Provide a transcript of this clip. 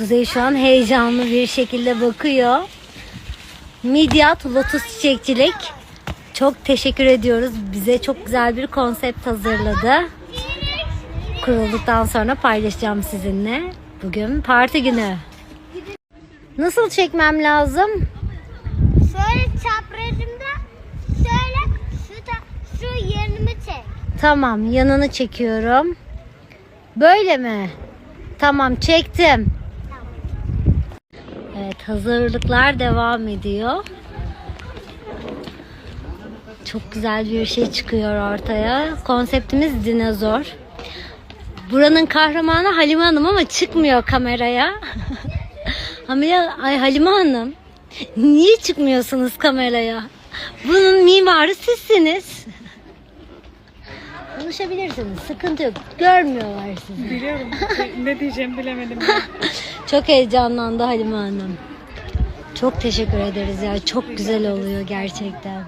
Kuzey şu an heyecanlı bir şekilde bakıyor. Midyat Lotus Çiçekçilik. Çok teşekkür ediyoruz. Bize çok güzel bir konsept hazırladı. Kurulduktan sonra paylaşacağım sizinle. Bugün parti günü. Nasıl çekmem lazım? Şöyle çaprazımda şöyle şu, ta, şu yanımı çek. Tamam, yanını çekiyorum. Böyle mi? Tamam, çektim. Evet, hazırlıklar devam ediyor. Çok güzel bir şey çıkıyor ortaya. Konseptimiz dinozor. Buranın kahramanı Halime Hanım ama çıkmıyor kameraya. Hamile, ay Halime Hanım. Niye çıkmıyorsunuz kameraya? Bunun mimarı sizsiniz. Konuşabilirsiniz. Sıkıntı yok. Görmüyorlar sizi. Biliyorum. ne diyeceğimi bilemedim. Çok heyecanlandı Halime Hanım. Çok teşekkür ederiz ya. Çok güzel oluyor gerçekten.